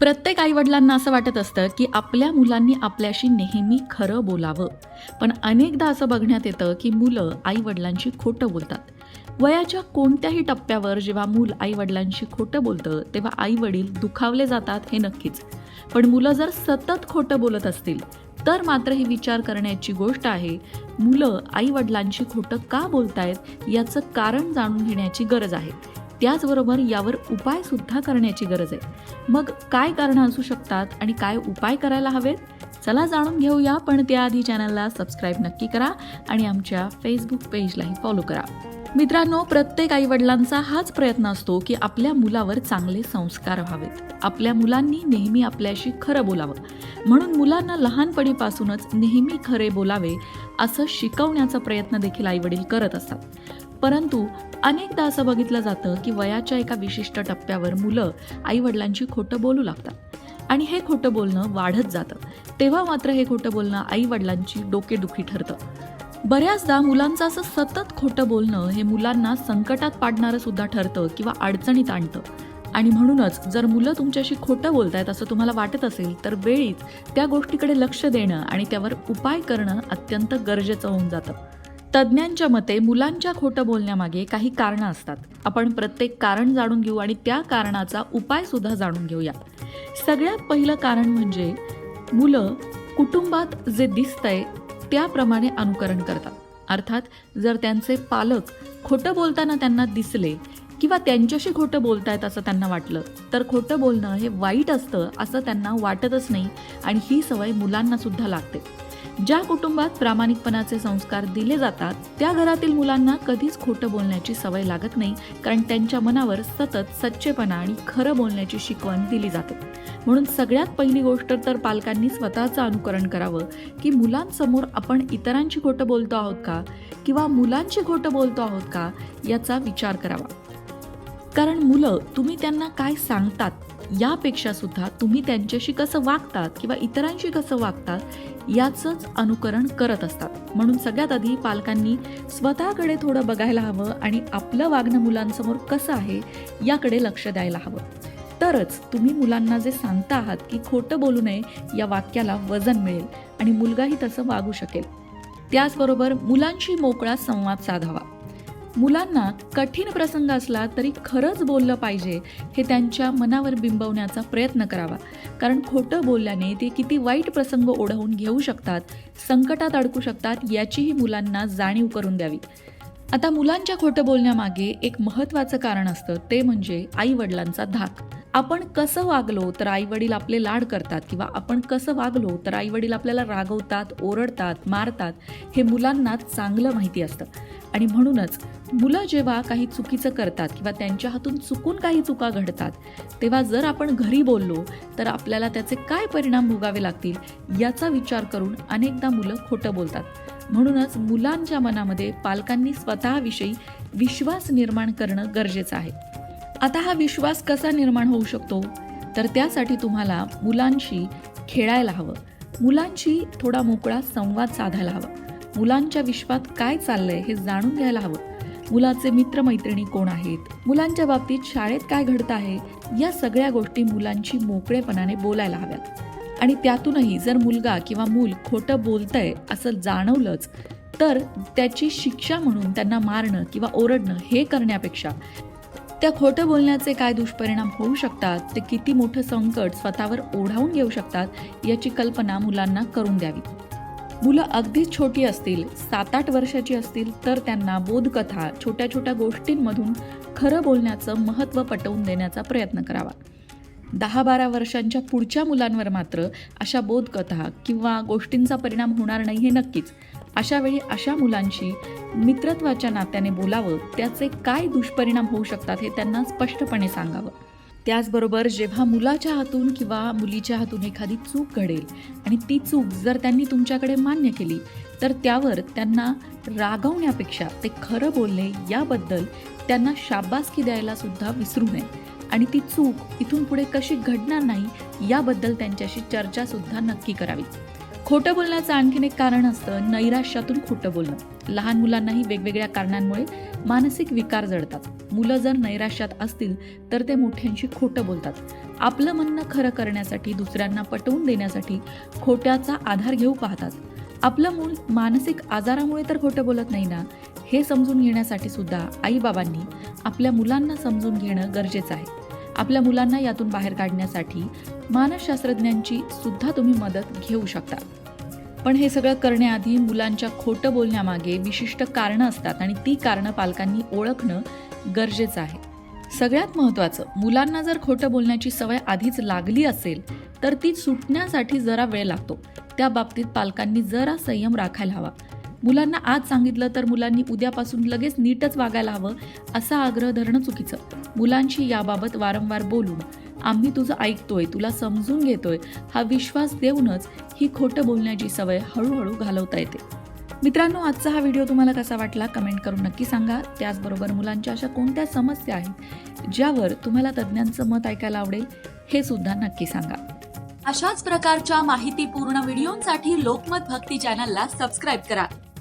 प्रत्येक आईवडिलांना असं वाटत असतं की आपल्या मुलांनी आपल्याशी नेहमी खरं बोलावं. पण अनेकदा असं बघण्यात येतं की मुलं आईवडिलांशी खोटं बोलतात. वयाच्या कोणत्याही टप्प्यावर जेव्हा मूल आईवडिलांशी खोटं बोलतं तेव्हा आईवडील दुखावले जातात हे नक्कीच. पण मुलं जर सतत खोटं बोलत असतील तर मात्र ही विचार करण्याची गोष्ट आहे मुलं आईवडिलांशी खोटं का बोलतायत याचं कारण जाणून घेण्याची गरज आहे. त्याचबरोबर यावर उपायसुद्धा करण्याची गरज आहे. मग काय कारणं असू शकतात आणि काय उपाय करायला हवेत? चला जाणून घेऊया पण त्याआधी चॅनलला सबस्क्राईब नक्की करा आणि आमच्या फेसबुक पेजलाही फॉलो करा. मित्रांनो प्रत्येक आईवडिलांचा हाच प्रयत्न असतो की आपल्या मुलावर चांगले संस्कार व्हावेत. आपल्या मुलांनी नेहमी आपल्याशी खरं बोलावं. म्हणून मुलांना लहानपणीपासूनच नेहमी खरे बोलावे असं शिकवण्याचा प्रयत्न देखील आईवडील करत असतात. परंतु अनेकदा असं बघितलं जातं की वयाच्या एका विशिष्ट टप्प्यावर मुलं आईवडिलांची खोटं बोलू लागतात. आणि हे खोटं बोलणं वाढत जातं. तेव्हा मात्र हे खोटं बोलणं आईवडिलांची डोकेदुखी ठरतं. बऱ्याचदा मुलांचं असं सतत खोटं बोलणं हे मुलांना संकटात पाडणारं सुद्धा ठरतं किंवा अडचणीत आणतं. आणि म्हणूनच जर मुलं तुमच्याशी खोटं बोलतायत असं तुम्हाला वाटत असेल तर वेळीच त्या गोष्टीकडे लक्ष देणं आणि त्यावर उपाय करणं अत्यंत गरजेचं होऊन जातं. तज्ज्ञांच्या मते मुलांच्या खोटं बोलण्यामागे काही कारणं असतात. आपण प्रत्येक कारण जाणून घेऊ आणि त्या कारणाचा उपाय सुद्धा जाणून घेऊया. सगळ्यात पहिलं कारण म्हणजे मुलं कुटुंबात जे दिसतंय त्याप्रमाणे अनुकरण करतात. अर्थात जर त्यांचे पालक खोटं बोलताना त्यांना दिसले किंवा त्यांच्याशी खोटं बोलतायत असं त्यांना वाटलं तर खोटं बोलणं हे वाईट असतं असं त्यांना वाटतच नाही आणि ही सवय मुलांना सुद्धा लागते. ज्या कुटुंबात प्रामाणिकपणाचे संस्कार दिले जातात त्या घरातील मुलांना कधीच खोटं बोलण्याची सवय लागत नाही कारण त्यांच्या मनावर सतत सच्चेपणा आणि खरं बोलण्याची शिकवण दिली जाते. म्हणून सगळ्यात पहिली गोष्ट तर पालकांनी स्वतःचं अनुकरण करावं की मुलांसमोर आपण इतरांची खोटं बोलतो आहोत का? किंवा मुलांची खोटं बोलतो आहोत का? याचा विचार करावा. कारण मुलं तुम्ही त्यांना काय सांगतात यापेक्षा सुद्धा तुम्ही त्यांच्याशी कसं वागतात किंवा इतरांशी कसं वागतात याचंच अनुकरण करत असतात. म्हणून सगळ्यात आधी पालकांनी स्वतःकडे थोडं बघायला हवं आणि आपलं वागणं मुलांसमोर कसं आहे याकडे लक्ष द्यायला हवं. तरच तुम्ही मुलांना जे सांगता आहात की खोटं बोलू नये या वाक्याला वजन मिळेल आणि मुलगाही तसं वागू शकेल. त्याचबरोबर मुलांशी मोकळा संवाद साधावा. मुलांना कठीण प्रसंग असला तरी खरंच बोललं पाहिजे हे त्यांच्या मनावर बिंबवण्याचा प्रयत्न करावा. कारण खोटं बोलल्याने ते किती वाईट प्रसंग ओढवून घेऊ शकतात संकटात अडकू शकतात याचीही मुलांना जाणीव करून द्यावी. आता मुलांच्या खोटं बोलण्यामागे एक महत्त्वाचं कारण असतं ते म्हणजे आई वडिलांचा धाक. आपण कसं वागलो तर आई वडील आपले लाड करतात किंवा आपण कसं वागलो तर आई वडील आपल्याला रागवतात ओरडतात मारतात हे मुलांना चांगलं माहिती असतं. आणि म्हणूनच मुलं जेव्हा काही चुकीचं करतात किंवा त्यांच्या हातून चुकून काही चुका घडतात तेव्हा जर आपण घरी बोललो तर आपल्याला त्याचे काय परिणाम भोगावे लागतील याचा विचार करून अनेकदा मुलं खोटं बोलतात. म्हणूनच मुलांच्या मनामध्ये पालकांनी स्वतःविषयी विश्वास निर्माण करणं गरजेचं आहे. आता हा विश्वास कसा निर्माण होऊ शकतो? तर त्यासाठी तुम्हाला मुलांशी खेळायला हवं. मुलांशी थोडा मोकळा संवाद साधायला हवा. मुलांच्या विश्वात काय चाललंय हे जाणून घ्यायला हवं. मुलाचे मित्रमैत्रिणी कोण आहेत? मुलांच्या बाबतीत शाळेत काय घडत आहे? या सगळ्या गोष्टी मुलांची मोकळेपणाने बोलायला हव्यात. आणि त्यातूनही जर मुलगा किंवा मूल खोटं बोलतंय असं जाणवलंच तर त्याची शिक्षा म्हणून त्यांना मारणं किंवा ओरडणं हे करण्यापेक्षा त्या खोटं बोलण्याचे काय दुष्परिणाम होऊ शकतात? ते किती मोठं संकट स्वतःवर ओढावून घेऊ शकतात याची कल्पना मुलांना करून द्यावी. मुलं अगदीच छोटी असतील सात आठ वर्षाची असतील तर त्यांना बोधकथा छोट्या छोट्या गोष्टींमधून खरं बोलण्याचं महत्त्व पटवून देण्याचा प्रयत्न करावा. दहा बारा वर्षांच्या पुढच्या मुलांवर मात्र अशा बोधकथा किंवा गोष्टींचा परिणाम होणार नाही हे नक्कीच. अशा वेळी अशा मुलांशी मित्रत्वाच्या नात्याने बोलावं त्याचे काय दुष्परिणाम होऊ शकतात हे त्यांना स्पष्टपणे सांगावं. त्याचबरोबर जेव्हा मुलाच्या हातून किंवा मुलीच्या हातून एखादी चूक घडेल आणि ती चूक जर त्यांनी तुमच्याकडे मान्य केली तर त्यावर त्यांना रागवण्यापेक्षा ते खरं बोलणे याबद्दल त्यांना शाबासकी द्यायला सुद्धा विसरू नये. आणि ती चूक इथून पुढे कशी घडणार नाही याबद्दल त्यांच्याशी चर्चासुद्धा नक्की करावी. खोटं बोलण्याचं आणखीन एक कारण असतं नैराश्यातून खोटं बोलणं. लहान मुलांनाही वेगवेगळ्या कारणांमुळे मानसिक विकार जडतात. मुलं जर नैराश्यात असतील तर ते मोठ्यांशी खोटं बोलतात. आपलं म्हणणं खरं करण्यासाठी दुसऱ्यांना पटवून देण्यासाठी खोट्याचा आधार घेऊ पाहतात. आपलं मूल मानसिक आजारामुळे तर खोटं बोलत नाही ना? हे समजून घेण्यासाठी सुद्धा आईबाबांनी आपल्या मुलांना समजून घेणं गरजेचं आहे. आपल्या मुलांना यातून बाहेर काढण्यासाठी मानसशास्त्रज्ञांची सुद्धा तुम्ही मदत घेऊ शकता. पण हे सगळं करण्याआधी मुलांच्या खोटं बोलण्यामागे विशिष्ट कारणं असतात आणि ती कारणं पालकांनी ओळखणं गरजेचं आहे. सगळ्यात महत्त्वाचं मुलांना जर खोटं बोलण्याची सवय आधीच लागली असेल तर ती सुटण्यासाठी जरा वेळ लागतो. त्या बाबतीत पालकांनी जरा संयम राखायला हवा. मुलांना आज सांगितलं तर मुलांनी उद्यापासून लगेच नीटच वागायला हवं असा आग्रह धरणं चुकीचं. मुलांशी याबाबत वारंवार बोलून आम्ही तुझं ऐकतोय तुला समजून घेतोय हा विश्वास देऊनच ही खोटं बोलण्याची सवय हळूहळू घालवता येते. मित्रांनो आजचा हा व्हिडिओ तुम्हाला कसा वाटला कमेंट करून नक्की सांगा. त्याचबरोबर मुलांच्या अशा कोणत्या समस्या आहेत ज्यावर तुम्हाला तज्ज्ञांचं मत ऐकायला आवडेल हे सुद्धा नक्की सांगा. अशाच प्रकारच्या माहितीपूर्ण व्हिडिओंसाठी लोकमत भक्ती चॅनलला सबस्क्राईब करा.